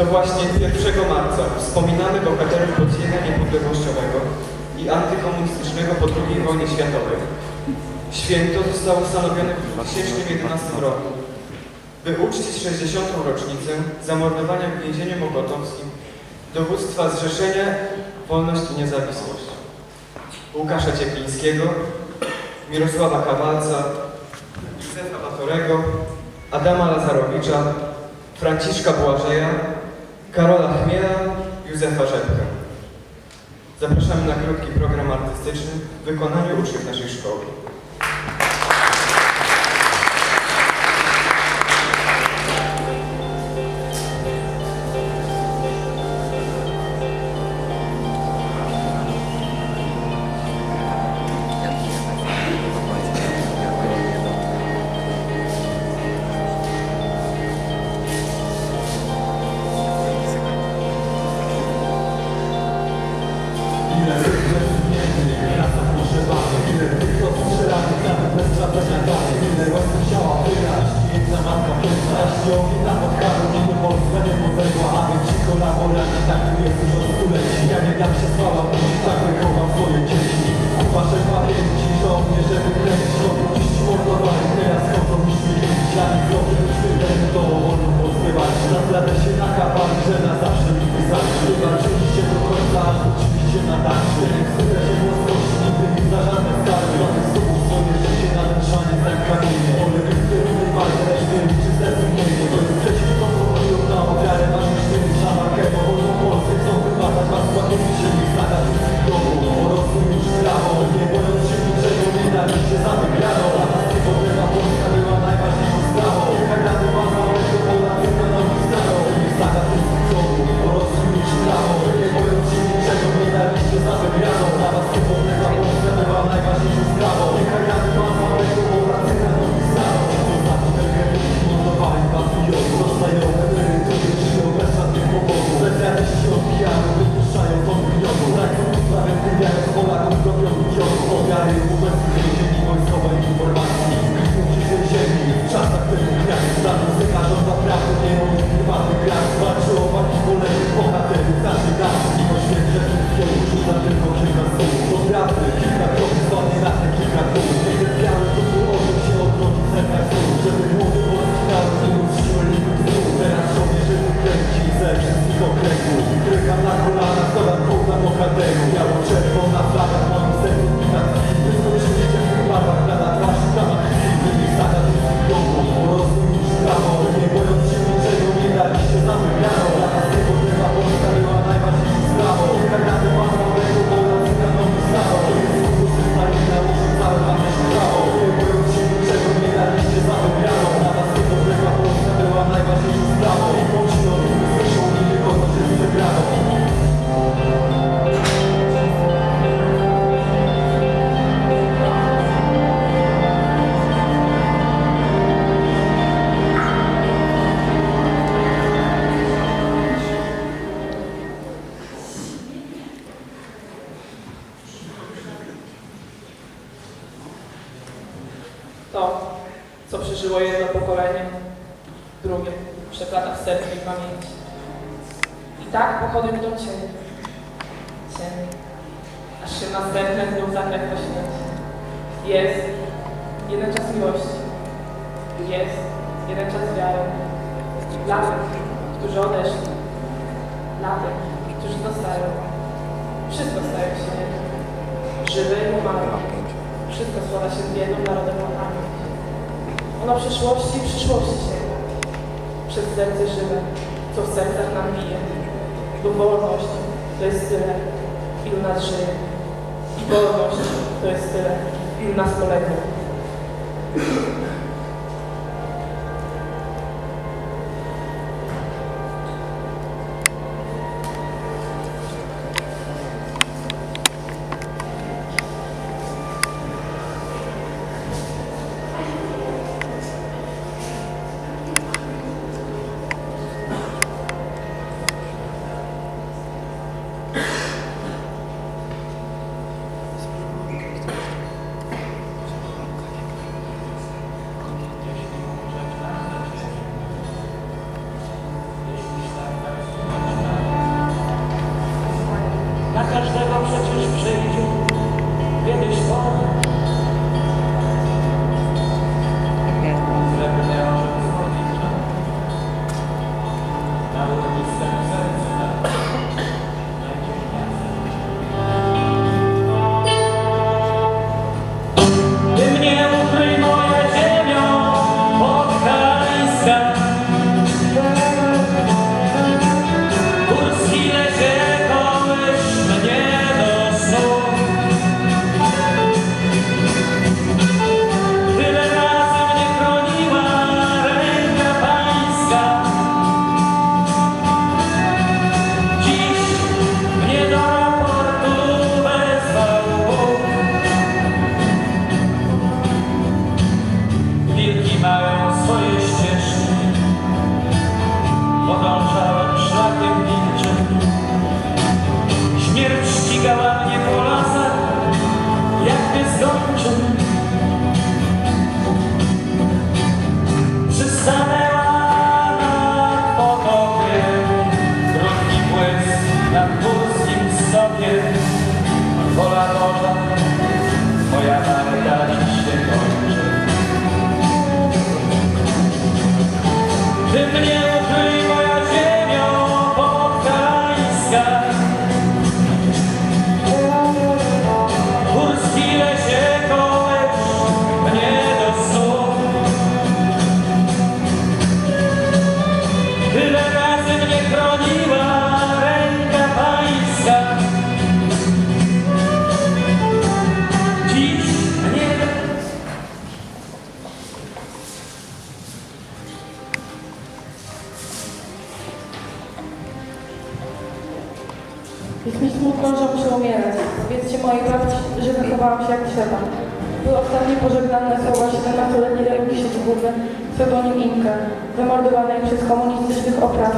to właśnie 1 marca wspominamy bohaterów podziemia niepodległościowego i antykomunistycznego po II wojnie światowej. Święto zostało ustanowione w 2011 roku, by uczcić 60. rocznicę zamordowania w więzieniu mogotowskim dowództwa Zrzeszenia Wolność i Niezawisłość Łukasza Cieplińskiego, Mirosława Kawalca, Józefa Batorego, Adama Lazarowicza, Franciszka Błażeja, Karola Chmiela, Józefa Rzepkę. Zapraszamy na krótki program artystyczny w wykonaniu uczniów naszej szkoły. To, co przeżyło jedno pokolenie, drugie, przeplata w sercu i pamięci. I tak pochody będą cienie, cienie, aż się następne znów zagrać po. Jest jeden czas miłości, jest jeden czas wiary. Dla tych, którzy odeszli, dla tych, którzy zostają, wszystko staje się żywe i umarłe. Wszystko składa się z jedną narodową. Ono przyszłości przyszłości sięga. Przez serce żywe, co w sercach nam bije. Bo wolność to jest tyle, ilu nas żyje. I wolność to jest tyle, ilu nas polega.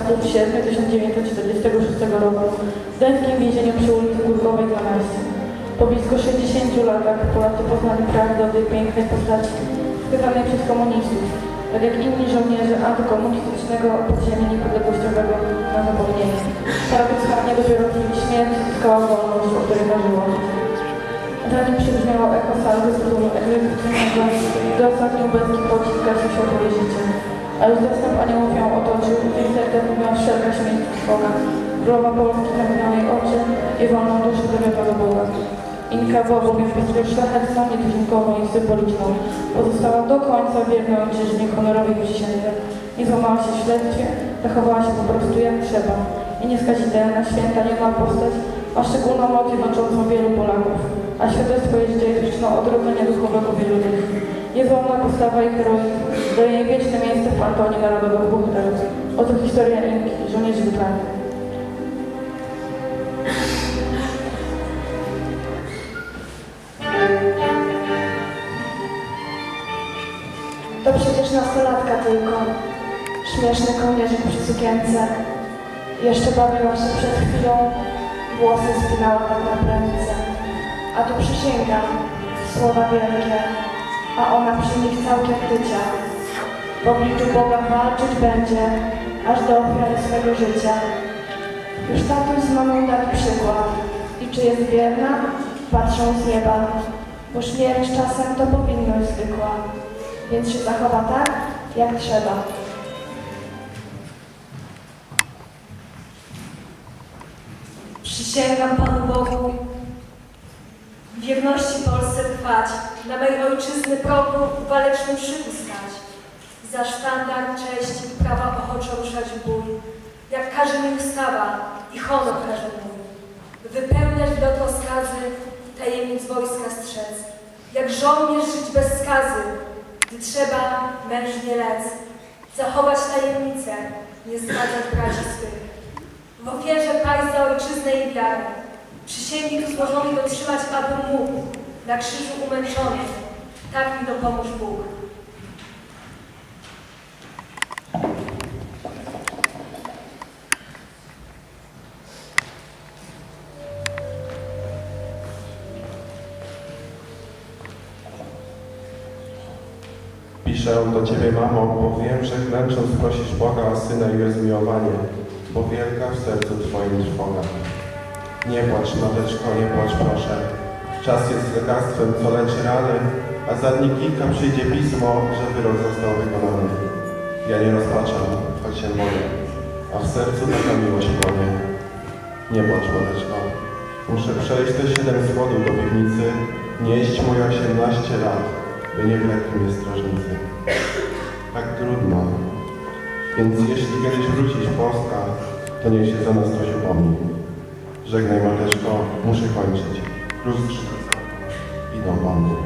15 sierpnia 1946 roku w Dęskim więzieniu przy ulicy Górkowej 12. Po blisko 60 latach Polacy poznali prawdę o tej pięknej postaci, skazanej przez komunistów, tak jak inni żołnierze antykomunistycznego podziemia niepodległościowego na zapomnienie. Paradoksalnie dopiero w chwili śmierci zyskała wolność, o której marzyła. Zanim przybrzmiało echo salwy z rozumu Edwina do ostatniej ubecki pociska się światłowie życie. A już zastęp aniołów ją otoczył, jej serce mówiła wszelka śmierć trwoga. Królowa Polski zamknęła jej oczy i wolną duszę zawiodła Boga. Inka była bowiem piękną szlachetną, nietuzinkową i symboliczną. Pozostała do końca wierną ojczyźnie honorowej przysiędze. Nie złamała się w śledztwie, zachowała się po prostu jak trzeba. I nieskazitelna, święta, niema postać ma szczególną moc jednoczącą wielu Polaków. A świadectwo jej życia jest przyczyną odrodzenia duchowego wielu ludzi. Niezłomna postawa i heroizm daje jej wieczne miejsce w panteonie narodowych bohaterów. Oto historia Inki, żołnierzy wyklętych. To przecież nastolatka tylko. Śmieszny kołnierzyk przy sukience. Jeszcze bawiła się przed chwilą, włosy spinała tak na prędce. A tu przysięgam, słowa wielkie, a ona przy nich całkiem tycia. W obliczu Boga walczyć będzie, aż do ofiary swego życia. Już tatuś z mamą dali przykład i czy jest wierna, patrzą z nieba, bo śmierć czasem to powinność zwykła więc się zachowa tak, jak trzeba. Przysięgam Panu Bogu wierności Polsce trwać, na mej ojczyzny progu w walecznym szyku stać. Za sztandar cześć i prawa ochoczo ruszać w bój, jak każe mi ustawa i honor każe mój. Wypełniać do rozkazy, tajemnic wojska strzec, jak żołnierz żyć bez skazy, gdy trzeba mężnie lec. Zachować tajemnicę, nie zdradzać braci swych. W ofierze paj za ojczyznę i wiarę. Przysięgi tu złożonej dotrzymać, abym mógł. Na krzyżu umęczony. Tak mi dopomóż Bóg. Piszę do Ciebie, mamo, bo wiem, że klęcząc prosisz Boga o Syna i o zmiłowanie, bo wielka w sercu Twoim trwoga. Nie płacz, no mateczko, nie płacz, proszę. Czas jest lekarstwem, co leczy rany, a za dni kilka przyjdzie pismo, że wyrok został wykonany. Ja nie rozpaczam, choć się boję, a w sercu taka miłość płonie. Nie płacz, mateczko. Muszę przejść te siedem schodów do piwnicy, nieść moje osiemnaście lat, by nie wlekli mnie strażnicy. Tak trudno. Więc jeśli kiedyś wrócić Polska, to niech się za nas ktoś upomni. Żegnaj mateczko, muszę kończyć. Plus krzyżyca. Idą Pan Bóg.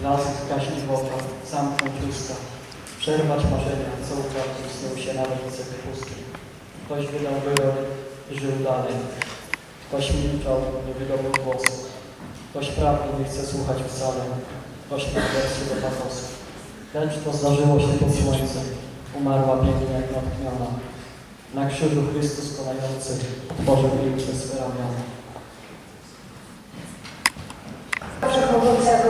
Blask gaśnie złota, zamknąć usta, przerwać marzenia, co ukradł snuł się na ręce pustki. Ktoś wydał wyrok, żył dalej. Ktoś milczał, nie wydobył głosu. Ktoś prawdy nie chce słuchać wcale. Proszę do Lekarskowskiej. Lecz to zdarzyło się pod słońcem. Umarła pięknie jak natkniona. Na krzyżu Chrystus konający otworzył jej przez swe ramiona. Wszechmogącego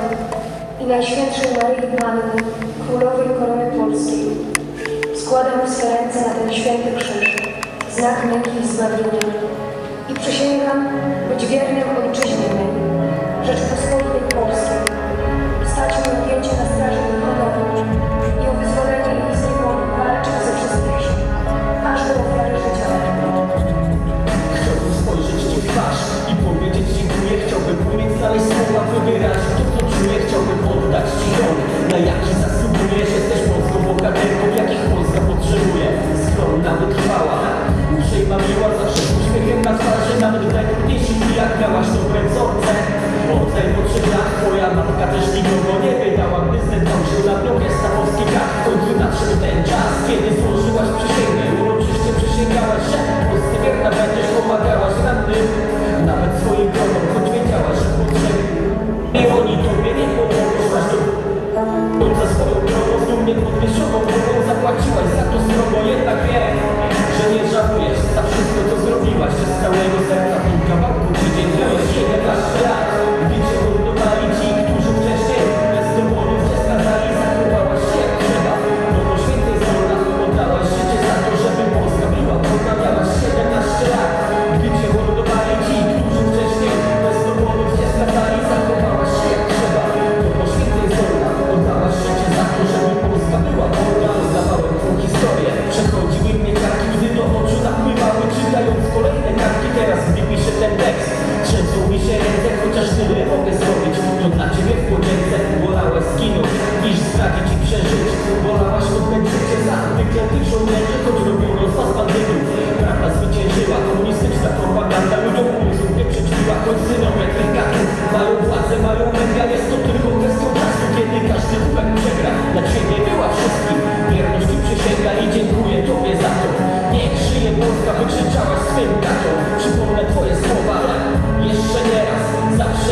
i Najświętszej Maryi Panny, Królowej Korony Polskiej, składam w swe ręce na ten święty krzyż, znak męki i zbawienia i przysięgam być wiernym Ojczyźnie mej, Rzeczpospolitej Zaczynamy pięcie na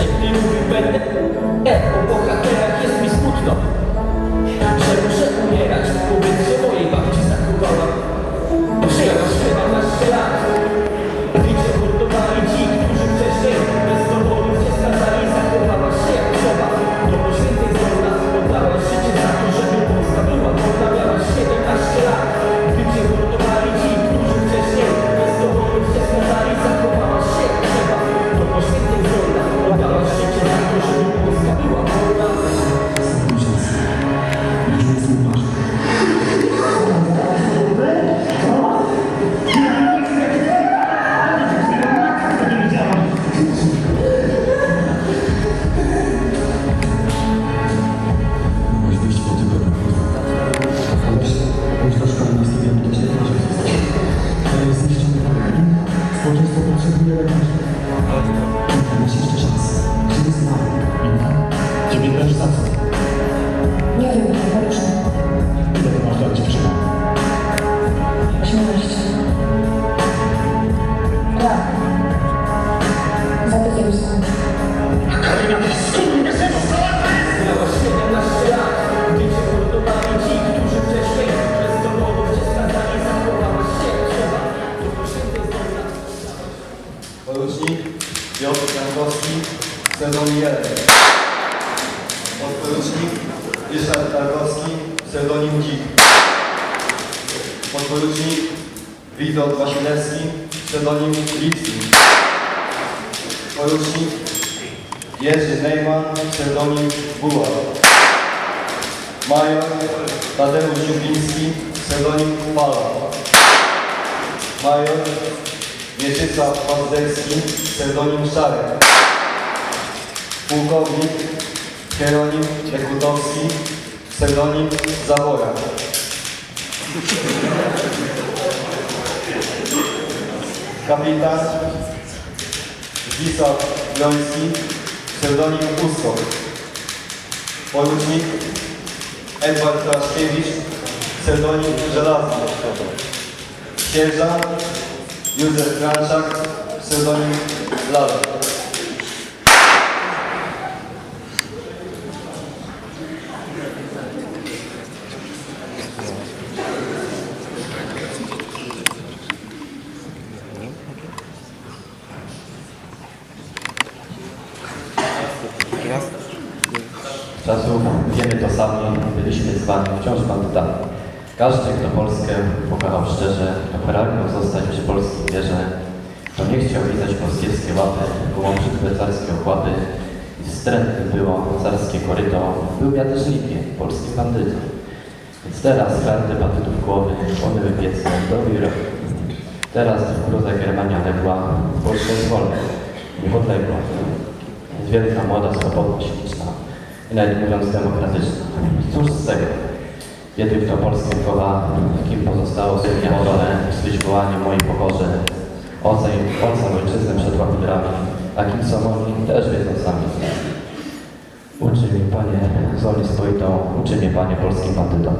sempre o vento é o boca pseudonim Lipski. Porucznik Jerzy Neyman, pseudonim Buła. Major Tadeusz Ziubiński, pseudonim Fala. Major Mieczysław Pazderski, pseudonim Szarek. Pułkownik Hieronim Dekutowski, pseudonim Zawora. Kapitan Zdzisław Joński, pseudonim Uskok. Porucznik Edward Kraszkiewicz, pseudonim Żelazny. Sierżant Józef Kranczak, pseudonim Lala. czasów wiemy to sami, byliśmy zwani wciąż banditami. Każdy, kto Polskę pokochał szczerze, kto pragnął zostać przy polskiej wierze, kto nie chciał lizać polskiewskie łapy, połączyć carskie ochłapy i wstrętny było carskie koryto, był wiaterznikiem, polskim bandytą. Więc teraz karty bandytów głowy, one wypiecą dobry rok. Teraz w gruzach Germania legła, Polska jest wolna, niepodległa. Jest wielka, młoda, swobodna, śliczna i nawet mówiąc demokratyczna. Cóż z tego? Kiedy kto Polskę chowa, kim pozostało sobie morale, słyć wołanie mojej pokorze. Oceń, oceń ojczyznę przed łapidrami, a kim są oni, też wiedzą sami. Uczy mi Panie zoli swoitą, uczy mnie Panie polskim bandytom.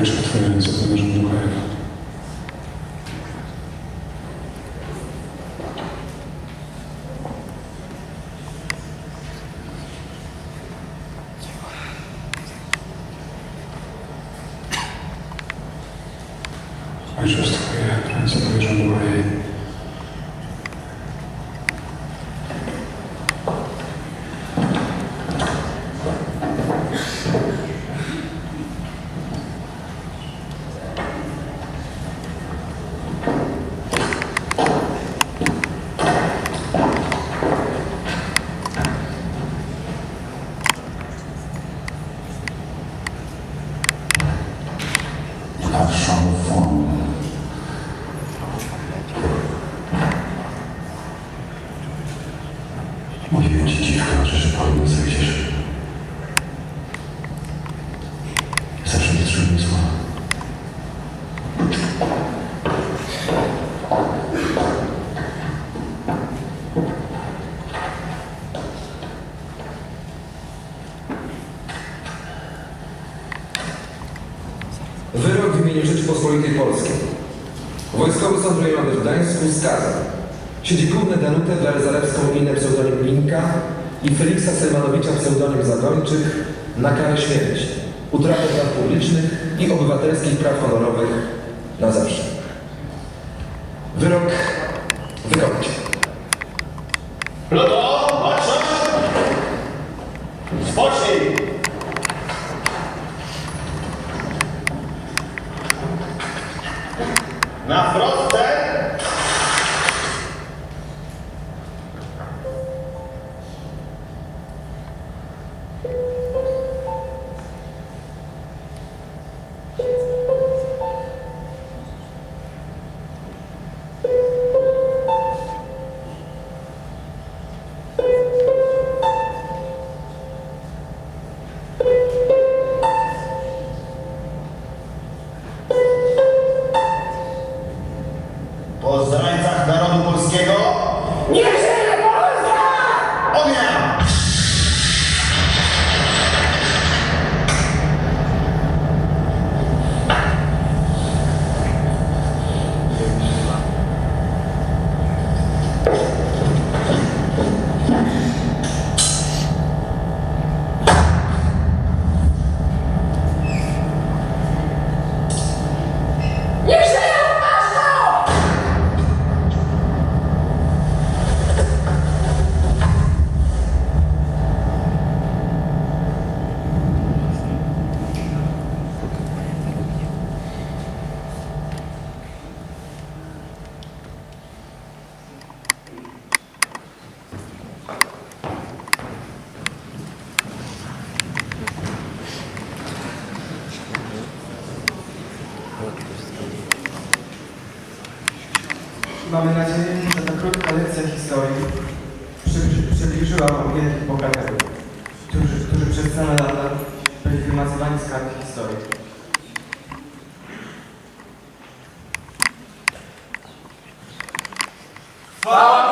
Krishna friends of the mission of Rzeczypospolitej Polskiej. Wojskowy Sąd Rejonowy w Gdańsku skazał siedzibówne Danutę Wlezalewską inne pseudonim Linka i Feliksa Selmanowicza pseudonim Zagończyk na karę śmierci, utratę praw publicznych i obywatelskich praw honorowych na zawsze. Wyrok wykonać. Ludo, Слава